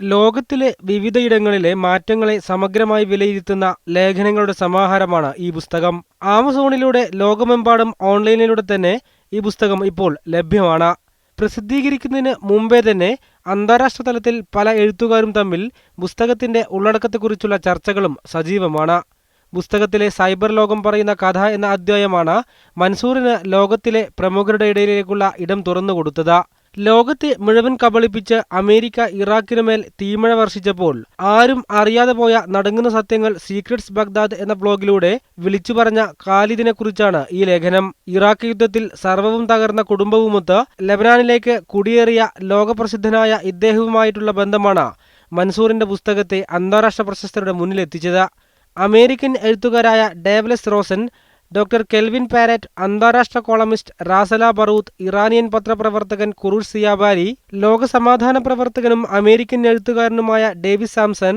ലോകത്തിലെ വിവിധയിടങ്ങളിലെ മാറ്റങ്ങളെ സമഗ്രമായി വിലയിരുത്തുന്ന ലേഖനങ്ങളുടെ സമാഹാരമാണ് ഈ പുസ്തകം. ആമസോണിലൂടെ ലോകമെമ്പാടും ഓൺലൈനിലൂടെ തന്നെ ഈ പുസ്തകം ഇപ്പോൾ ലഭ്യമാണ്. പ്രസിദ്ധീകരിക്കുന്നതിന് മുമ്പേ തന്നെ അന്താരാഷ്ട്ര തലത്തിൽ പല എഴുത്തുകാരും തമ്മിൽ പുസ്തകത്തിന്റെ ഉള്ളടക്കത്തെക്കുറിച്ചുള്ള ചർച്ചകളും സജീവമാണ്. പുസ്തകത്തിലെ സൈബർ ലോകം പറയുന്ന കഥ എന്ന അധ്യായമാണ് മൻസൂറിന് ലോകത്തിലെ പ്രമുഖരുടെ ഇടയിലേക്കുള്ള ഇടം തുറന്നുകൊടുത്തത്. ലോകത്തെ മുഴുവൻ കബളിപ്പിച്ച് അമേരിക്ക ഇറാഖിനു മേൽ തീമഴ വർഷിച്ചപ്പോൾ ആരും അറിയാതെ പോയ നടങ്ങുന്ന സത്യങ്ങൾ സീക്രട്സ് ബഗ്ദാദ് എന്ന ബ്ലോഗിലൂടെ വിളിച്ചു പറഞ്ഞ ഖാലിദിനെക്കുറിച്ചാണ് ഈ ലേഖനം. ഇറാഖ് യുദ്ധത്തിൽ സർവവും തകർന്ന കുടുംബവുമൊത്ത് ലബനാനിലേക്ക് കുടിയേറിയ ലോകപ്രസിദ്ധനായ ഇദ്ദേഹവുമായിട്ടുള്ള ബന്ധമാണ് മൻസൂറിന്റെ പുസ്തകത്തെ അന്താരാഷ്ട്ര പ്രശസ്തരുടെ മുന്നിലെത്തിച്ചത്. American എഴുത്തുകാരായ Douglas Rosen doctor Kelvin Parrot അന്താരാഷ്ട്ര കോളമിസ്റ്റ് റാസല ബറൂത്ത് ഇറാനിയൻ പത്രപ്രവർത്തകൻ കുറൂഷ് സിയാബാരി ലോകസമാധാന പ്രവർത്തകനും അമേരിക്കൻ എഴുത്തുകാരനുമായ ഡേവിസ് സാംസൺ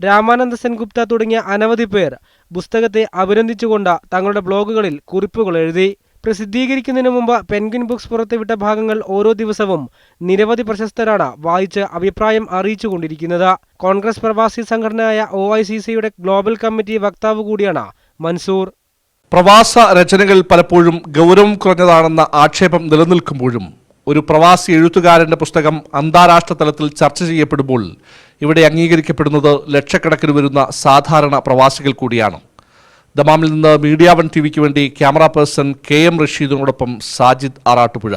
രാമാനന്ദ സെൻഗുപ്ത തുടങ്ങിയ അനവധി പേർ പുസ്തകത്തെ അഭിനന്ദിച്ചുകൊണ്ട് തങ്ങളുടെ ബ്ലോഗുകളിൽ കുറിപ്പുകൾ എഴുതി. പ്രസിദ്ധീകരിക്കുന്നതിന് മുമ്പ് പെൻഗ്വിൻ ബുക്സ് പുറത്തുവിട്ട ഭാഗങ്ങൾ ഓരോ ദിവസവും നിരവധി പ്രശസ്തരാണ് വായിച്ച് അഭിപ്രായം അറിയിച്ചുകൊണ്ടിരിക്കുന്നത്. കോൺഗ്രസ് പ്രവാസി സംഘടനയായ ഒ ഐ സി സിയുടെ ഗ്ലോബൽ കമ്മിറ്റി വക്താവ് കൂടിയാണ് മൻസൂർ. പ്രവാസ രചനകൾ പലപ്പോഴും ഗൗരവം കുറഞ്ഞതാണെന്ന ആക്ഷേപം നിലനിൽക്കുമ്പോഴും ഒരു പ്രവാസി എഴുത്തുകാരന്റെ പുസ്തകം അന്താരാഷ്ട്ര തലത്തിൽ ചർച്ച ചെയ്യപ്പെടുമ്പോൾ ഇവിടെ അംഗീകരിക്കപ്പെടുന്നത് ലക്ഷക്കണക്കിന് വരുന്ന സാധാരണ പ്രവാസികൾ കൂടിയാണ്. ദമാമിൽ നിന്ന് മീഡിയ വൺ ടി വിക്ക് വേണ്ടി ക്യാമറ പേഴ്സൺ കെ എം റഷീദിനോടൊപ്പം സാജിദ് ആറാട്ടുപുഴ.